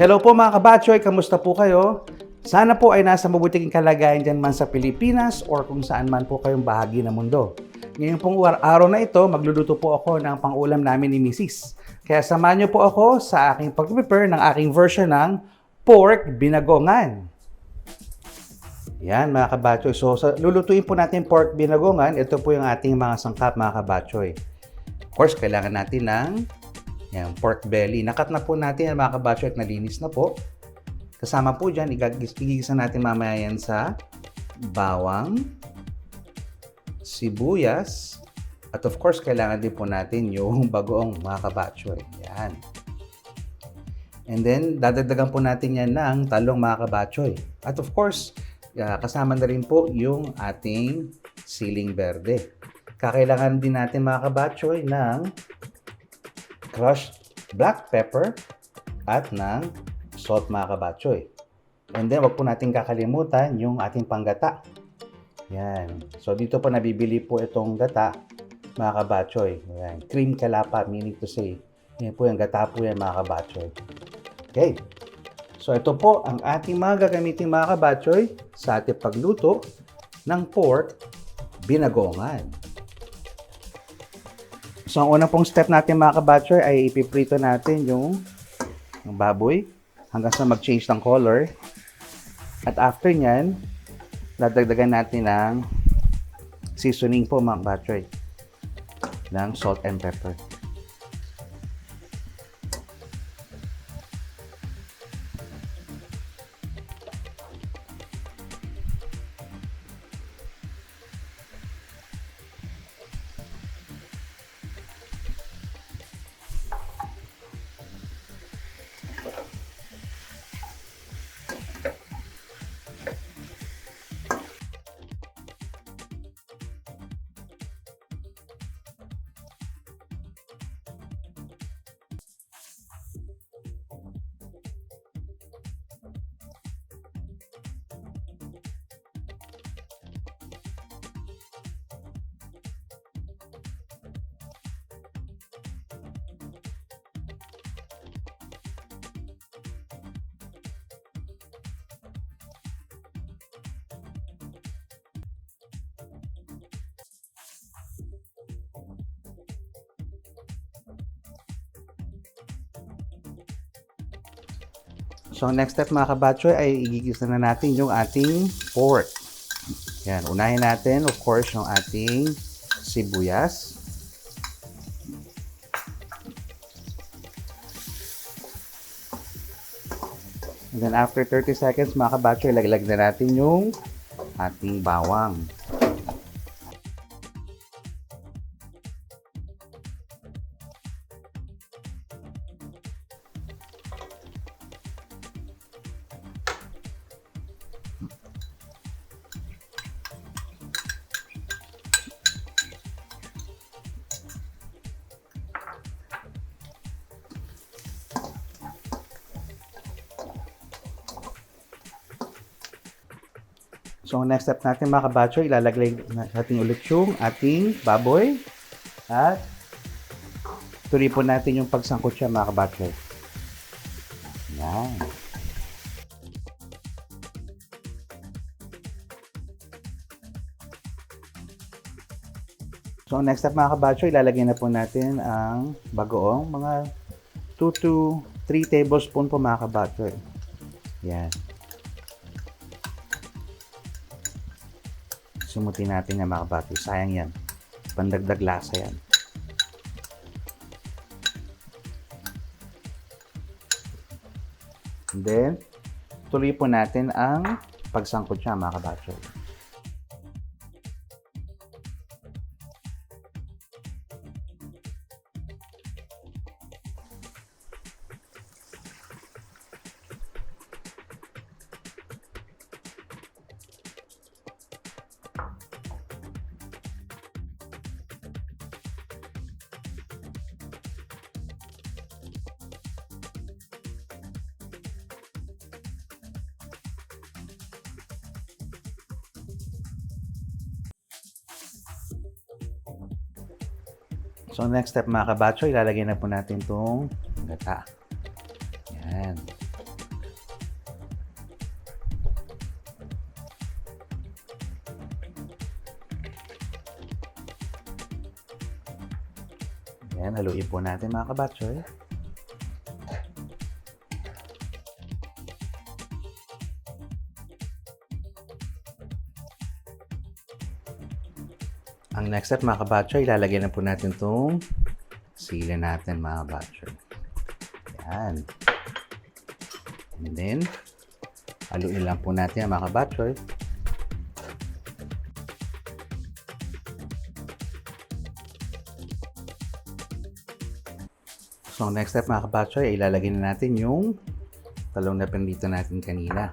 Hello po mga kabatchoy, kamusta po kayo? Sana po ay nasa mabuting kalagayan dyan man sa Pilipinas or kung saan man po kayong bahagi ng mundo. Ngayon pong araw na ito, magluluto po ako ng pangulam namin ni Mrs. Kaya samahan niyo po ako sa aking pag-prepare ng aking version ng pork binagongan. Yan mga kabatchoy. So sa, lulutuin po natin pork binagongan. Ito po yung ating mga sangkap mga kabatchoy. Of course, kailangan natin ng yan, pork belly. Nakat na po natin yan mga kabatchoy at nalinis na po. Kasama po dyan, igigisa natin mamaya yan sa bawang, sibuyas, at of course, kailangan din po natin yung bagoong mga kabatchoy. Yan. And then, dadagdagan po natin yan ng talong mga kabatchoy. At of course, ah, kasama na rin po yung ating siling verde. Kakailangan din natin mga kabatchoy ng crushed black pepper at ng salt mga kabatchoy. And then, wag po natin kakalimutan yung ating panggata. Yan. So, dito po nabibili po itong gata, mga kabatchoy. Yan. Cream kalapa, meaning to say, yan po yung gata po yan, mga kabatchoy. Okay. So, ito po ang ating mga gagamitin, mga kabatchoy, sa ating pagluto ng pork binagongan. So, ang unang pong step natin mga kabatchoy ay ipiprito natin yung, yung baboy hanggang sa mag-change ng color. At after nyan, dadagdagan natin ng seasoning po mga kabatchoy ng salt and pepper. So, next step mga kabatchoy ay igigisa na natin yung ating pork. Yan, unahin natin, of course, yung ating sibuyas. And then after 30 seconds, mga kabatchoy, laglag na natin yung ating bawang. So, ang next step natin mga kabatchoy, ilalagay natin ulit yung ating baboy at po natin yung pagsangkot siya mga kabatchoy. Yan. So, next step mga kabatchoy, ilalagay na po natin ang bagoong mga 2 to 3 tablespoon po mga kabatchoy. Yan. Sumutin natin yung mga kabati. Sayang yan. Pandagdag lasa yan. And then, tuloy po natin ang pagsangkot siya mga kabatchoy. So, next step mga kabacho, ilalagay na po natin itong gata. Yan. Yan, haluin po natin mga kabacho. Eh. Ang next step mga kabatchoy, ilalagay na po natin itong sili natin mga kabatchoy. Ayan. And then, haluin lang po natin ang mga kabatchoy. So, next step mga kabatchoy, ilalagay na natin yung talong na pinrito natin kanina.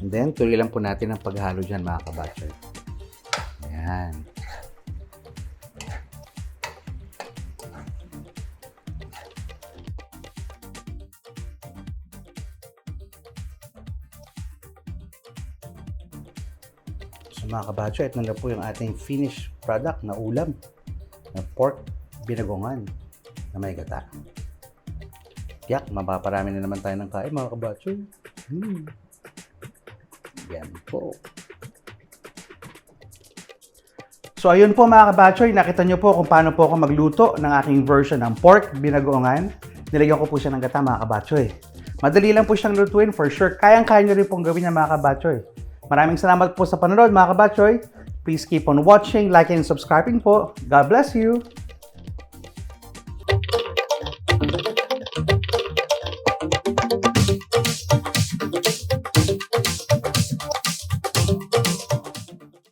And then, tuloy lang po natin ang paghalo dyan mga kabatchoy. Ayan. So mga kabatcho, ito na po yung ating finished product na ulam na pork binagongan na may gata. Yak, mapaparami na naman tayo ng kain mga kabatcho. Hmm. Yan po. So ayun po mga kabatchoy, nakita nyo po kung paano po ako magluto ng aking version ng pork binagoongan. Nilagyan ko po siya ng gata mga kabatchoy. Madali lang po siyang lutuin for sure. Kayang-kaya nyo rin pong gawin yan mga kabatchoy. Maraming salamat po sa panonood mga kabatchoy. Please keep on watching, liking, and subscribing po. God bless you!